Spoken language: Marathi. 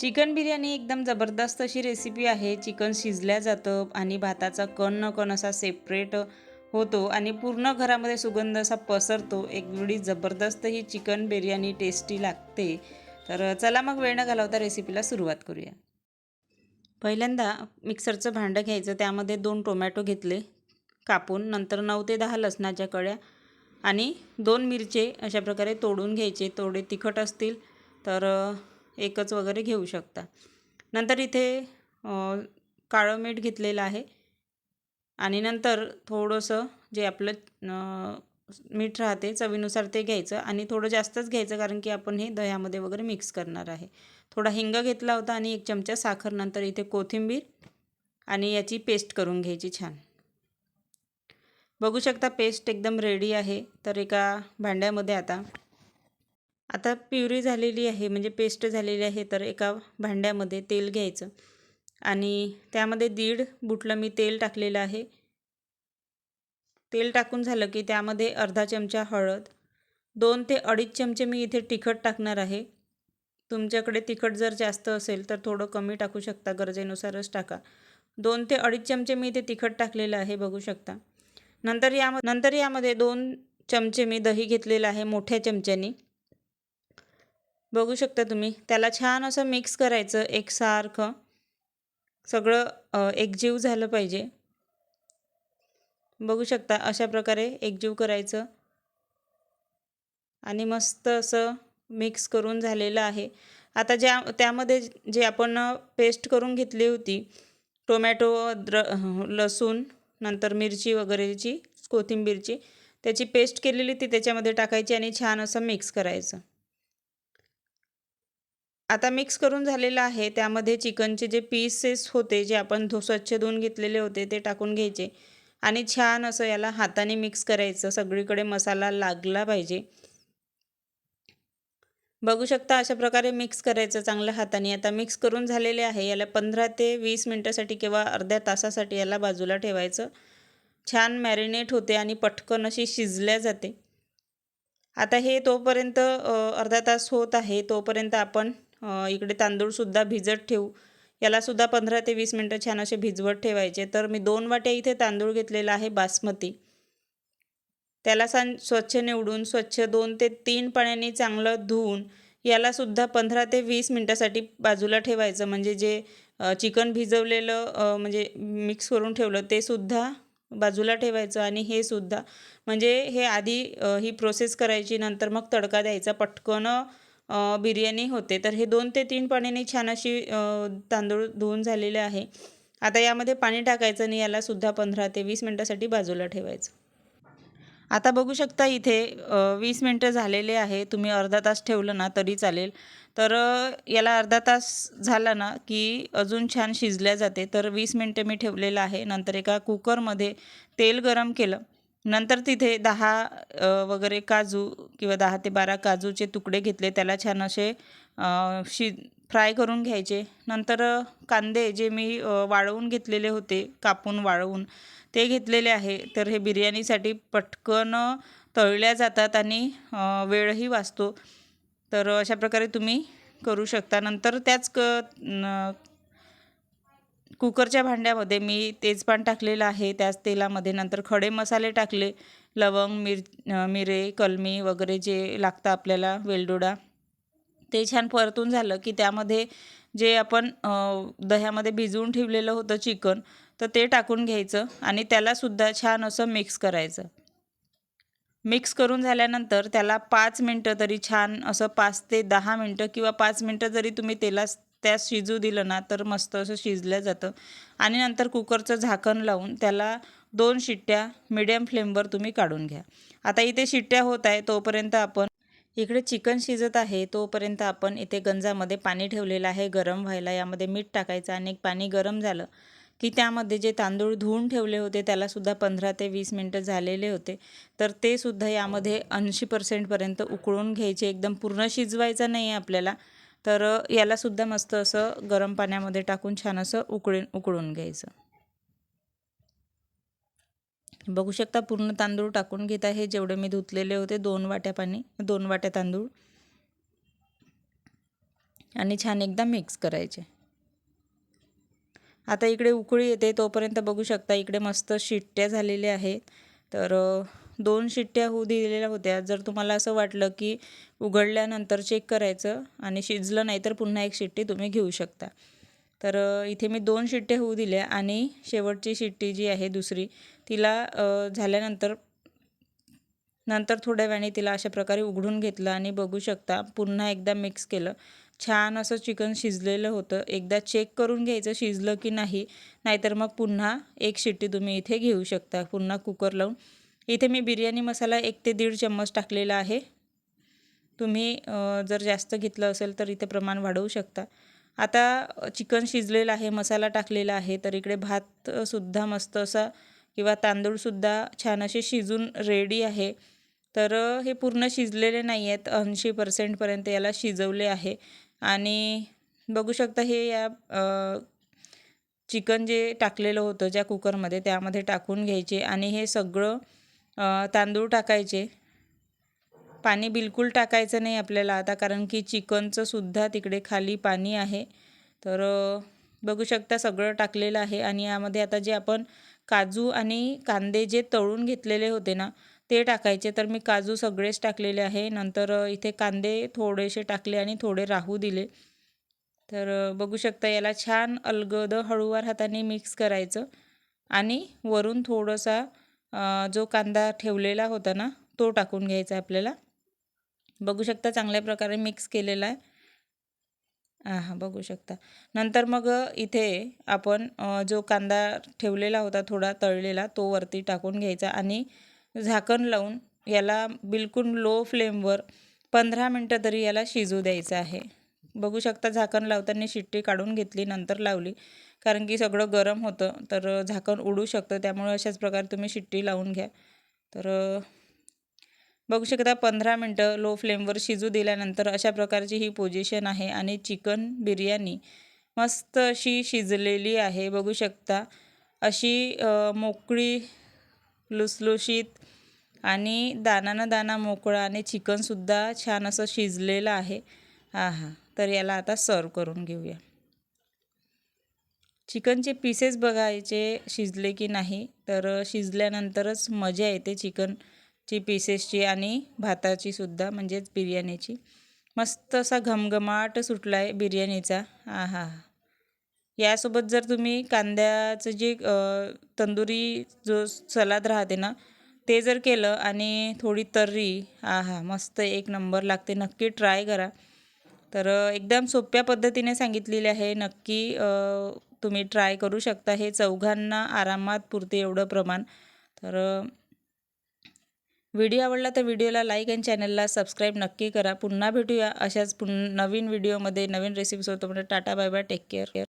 चिकन बिर्याणी एकदम जबरदस्त अशी रेसिपी आहे. चिकन शिजल्या जातं आणि भाताचा कण न कण असा सेपरेट होतो आणि पूर्ण घरामध्ये सुगंध असा पसरतो. एक वेळी जबरदस्त ही चिकन बिर्याणी टेस्टी लागते. तर चला मग वेळ न घालवता रेसिपीला सुरुवात करूया. पहिल्यांदा मिक्सरचं भांडं घ्यायचं. त्यामध्ये दोन टोमॅटो घेतले. कापून नंतर नऊ ते दहा लसणाच्या कळ्या आणि दोन मिरचे अशा प्रकारे तोडून घ्यायचे. थोडे तिखट असतील तर एकच वगैरे घेऊ शकता. नंतर इथे काळं मीठ घेतलेलं आहे. आणि नंतर थोडंसं जे आपलं मीठ राहते चवीनुसार ते घ्यायचं आणि थोडं जास्तच घ्यायचं कारण की आपण हे दह्यामध्ये वगैरे मिक्स करणार आहे. थोडा हिंग घेतला होता आणि एक चमचा साखर नंतर इथे कोथिंबीर आणि याची पेस्ट करून घ्यायची छान. बघू शकता पेस्ट एकदम रेडी आहे. तर एका भांड्यामध्ये आता आता प्युरी झालेली आहे म्हणजे पेस्ट झालेली आहे तर एका भांड्यामध्ये तेल घ्यायचं. आणि त्यामध्ये दीड बुटलं मी तेल टाकलेलं आहे. तेल टाकून झालं की त्यामध्ये अर्धा चमचा हळद दोन ते अडीच चमचे मी इथे तिखट टाकणार आहे. तुमच्याकडे तिखट जर जास्त असेल तर थोडं कमी टाकू शकता गरजेनुसारच टाका. दोन ते अडीच चमचे मी इथे तिखट टाकलेलं आहे बघू शकता. नंतर या नंतर यामध्ये दोन चमचे मी दही घेतलेलं आहे मोठ्या चमच्यानी. बघू शकता तुम्ही. त्याला छान असं मिक्स करायचं एकसारखं सगळं एकजीव झालं पाहिजे. बघू शकता अशा प्रकारे एकजीव करायचं. आणि मस्त असं मिक्स करून झालेलं आहे. आता ज्या त्यामध्ये जे आपण पेस्ट करून घेतली होती टोमॅटो द्र लसूण नंतर मिरची वगैरेची कोथिंबीरची त्याची पेस्ट केलेली ती त्याच्यामध्ये टाकायची आणि छान असं मिक्स करायचं. आता मिक्स करून झालेलं आहे. त्यामध्ये चिकनचे जे पीसेस होते जे आपण धु स्वच्छ धुवून घेतलेले होते ते टाकून घ्यायचे. आणि छान असं याला हाताने मिक्स करायचं. सगळीकडे मसाला लागला पाहिजे. बघू शकता अशा प्रकारे मिक्स करायचं चांगल्या हाताने. आता मिक्स करून झालेले आहे. याला पंधरा ते वीस मिनटासाठी किंवा अर्ध्या तासासाठी याला बाजूला ठेवायचं. छान मॅरिनेट होते आणि पटकन अशी शिजल्या जाते. आता हे तोपर्यंत अर्धा तास होत आहे. तोपर्यंत आपण इकडे तांदूळसुद्धा भिजत ठेवू. यालासुद्धा पंधरा ते वीस मिनटं छान असे भिजवत ठेवायचे. तर मी दोन वाट्या इथे तांदूळ घेतलेला आहे बासमती. त्याला सांग स्वच्छ निवडून स्वच्छ दोन ते तीन पाण्याने चांगलं धुवून यालासुद्धा पंधरा ते वीस मिनटासाठी बाजूला ठेवायचं. म्हणजे जे चिकन भिजवलेलं म्हणजे मिक्स करून ठेवलं ते सुद्धा बाजूला ठेवायचं आणि हे सुद्धा. म्हणजे हे आधी ही प्रोसेस करायची नंतर मग तडका द्यायचा. पटकन बिर्याणी होते. तर हे दोन ते तीन पाण्याने छान अशी तांदूळ धुवून झालेले आहे. आता यामध्ये पाणी टाकायचं आणि यालासुद्धा पंधरा ते वीस मिनटासाठी बाजूला ठेवायचं. आता बघू शकता इथे वीस मिनटं झालेले आहे. तुम्ही अर्धा तास ठेवलं ना तरी चालेल. तर याला अर्धा तास झाला ना की अजून छान शिजल्या जाते. तर वीस मिनटं मी ठेवलेलं आहे. नंतर एका कुकरमध्ये तेल गरम केलं. नंतर तिथे दहा वगैरे काजू किंवा दहा ते बारा काजूचे तुकडे घेतले त्याला छान असे शि फ्राय करून घ्यायचे. नंतर कांदे जे मी वाळवून घेतलेले होते कापून वाळवून ते घेतलेले आहे. तर हे बिर्याणीसाठी पटकन तळल्या जातात आणि वेळही वाचतो. तर अशा प्रकारे तुम्ही करू शकता. नंतर त्याच क न कुकरच्या भांड्यामध्ये मी तेजपान टाकलेलं आहे. त्याच तेलामध्ये नंतर खडे मसाले टाकले. लवंग मिर मिरे कलमी वगैरे जे लागतं आपल्याला वेलदोडा. ते छान परतून झालं की त्यामध्ये जे आपण दह्यामध्ये भिजवून ठेवलेलं होतं चिकन तर ते टाकून घ्यायचं आणि त्यालासुद्धा छान असं मिक्स करायचं. मिक्स करून झाल्यानंतर त्याला पाच मिनटं तरी छान असं पाच ते दहा मिनटं किंवा पाच मिनटं जरी तुम्ही तेला त्यात शिजू दिलं ना तर मस्त असं शिजलं जातं. आणि नंतर कुकरचं झाकण लावून त्याला दोन शिट्ट्या मिडियम फ्लेमवर तुम्ही काढून घ्या. आता इथे शिट्ट्या होत आहे तोपर्यंत आपण इकडे चिकन शिजत आहे तोपर्यंत आपण इथे गंजामध्ये पाणी ठेवलेलं आहे गरम व्हायला यामध्ये मीठ टाकायचं आणि पाणी गरम झालं की त्यामध्ये जे तांदूळ धुवून ठेवले होते त्यालासुद्धा पंधरा ते वीस मिनटं झालेले होते. तर ते सुद्धा यामध्ये ऐंशी पर्सेंटपर्यंत उकळून घ्यायचे एकदम पूर्ण शिजवायचं नाही आहे आपल्याला. तर यालासुद्धा मस्त असं गरम पाण्यामध्ये टाकून छान असं उकळून उकळून घ्यायचं. बघू शकता पूर्ण तांदूळ टाकून घेत आहे. जेवढे मी धुतलेले होते दोन वाट्या पाणी दोन वाट्या तांदूळ. आणि छान एकदा मिक्स करायचे. आता इकडे उकळी येते तोपर्यंत बघू शकता इकडे मस्त शिट्ट्या झालेल्या आहेत. तर दोन शिट्ट्या होऊ दिलेल्या होत्या. जर तुम्हाला असं वाटलं की उघडल्यानंतर चेक करायचं आणि शिजलं नाही तर पुन्हा एक शिट्टी तुम्ही घेऊ शकता. तर इथे मी दोन शिट्ट्या होऊ दिल्या आणि शेवटची शिट्टी जी आहे दुसरी तिला झाल्यानंतर नंतर थोड्या वेळाने तिला अशा प्रकारे उघडून घेतलं आणि बघू शकता पुन्हा एकदा मिक्स केलं. छान असं चिकन शिजलेलं होतं. एकदा चेक करून घ्यायचं शिजलं की नाही नाहीतर मग पुन्हा एक शिट्टी तुम्ही इथे घेऊ शकता. पुन्हा कुकर लावून. इथे मी बिर्याणी मसाला एक ते दीड चम्मच टाकलेला आहे. तुम्ही जर जास्त घेतलं असेल तर इथे प्रमाण वाढवू शकता. आता चिकन शिजलेलं आहे मसाला टाकलेला आहे तर इकडे भातसुद्धा मस्त असा किंवा तांदूळसुद्धा छान असे शिजून रेडी आहे. तर हे पूर्ण शिजलेले नाही आहेत ऐंशी पर्सेंटपर्यंत याला शिजवले आहे. आणि बघू शकता हे या चिकन जे टाकलेलं होतं ज्या कुकरमध्ये त्यामध्ये टाकून घ्यायचे. आणि हे सगळं तांदूळ टाकायचे. पाणी बिलकुल टाकायचं नाही आपल्याला आता कारण की चिकनचं सुद्धा तिकडे खाली पाणी आहे. तर बघू शकता सगळं टाकलेलं आहे आणि यामध्ये आता जे आपण काजू आणि कांदे जे तळून घेतलेले होते ना ते टाकायचे. तर मी काजू सगळेच टाकलेले आहे. नंतर इथे कांदे थोडेसे टाकले आणि थोडे राहू दिले. तर बघू शकता याला छान अलगद हळूवार हाताने मिक्स करायचं आणि वरून थोडंसा जो कांदा ठेवलेला होता ना तो टाकून घ्यायचा आहे आपल्याला. बघू शकता चांगल्या प्रकारे मिक्स केलेला आहे. हां हां बघू शकता. नंतर मग इथे आपण जो कांदा ठेवलेला होता थोडा तळलेला तो वरती टाकून घ्यायचा आणि झाकण लावून याला बिलकुल लो फ्लेमवर पंधरा मिनटं तरी याला शिजू द्यायचं आहे. बघू शकता झाकण लावताना शिट्टी काढून घेतली नंतर लावली. कारण की सगळं गरम होतं तर झाकण उडू शकतं. त्यामुळे अशाच प्रकारे तुम्ही शिट्टी लावून घ्या. तर बघू शकता पंधरा मिनटं लो फ्लेमवर शिजू दिल्यानंतर अशा प्रकारची ही पोझिशन आहे आणि चिकन बिर्याणी मस्त अशी शिजलेली आहे. बघू शकता अशी मोकळी लुसलुशीत आणि दाना दाना मोकळा आणि चिकनसुद्धा छान असं शिजलेलं आहे. हा हां तर याला आता सर्व करून घेऊया. चिकनचे पीसेस बघायचे शिजले की नाही तर शिजल्यानंतरच मजा येते चिकनची पीसेसची आणि भाताची सुद्धा म्हणजेच बिर्याणीची. मस्त असा घमघमाट सुटला आहे बिर्याणीचा. हा हा यासोबत जर तुम्ही कांद्याचं जे तंदुरी जो सलाद राहते ना ते जर केलं आणि थोडी तर्री आ हा मस्त एक नंबर लागते. नक्की ट्राय करा. तर एकदम सोप्या पद्धतीने सांगितलेली आहे. नक्की तुम्ही ट्राय करू शकता. हे चौघांना आरामात पुरते एवढं प्रमाण. तर व्हिडिओ आवडला तर व्हिडिओला लाईक आणि चॅनलला सबस्क्राईब नक्की करा. पुन्हा भेटूया अशाच पुन नवीन व्हिडिओमध्ये नवीन रेसिपीसोबत. म्हणजे tata bye bye take care.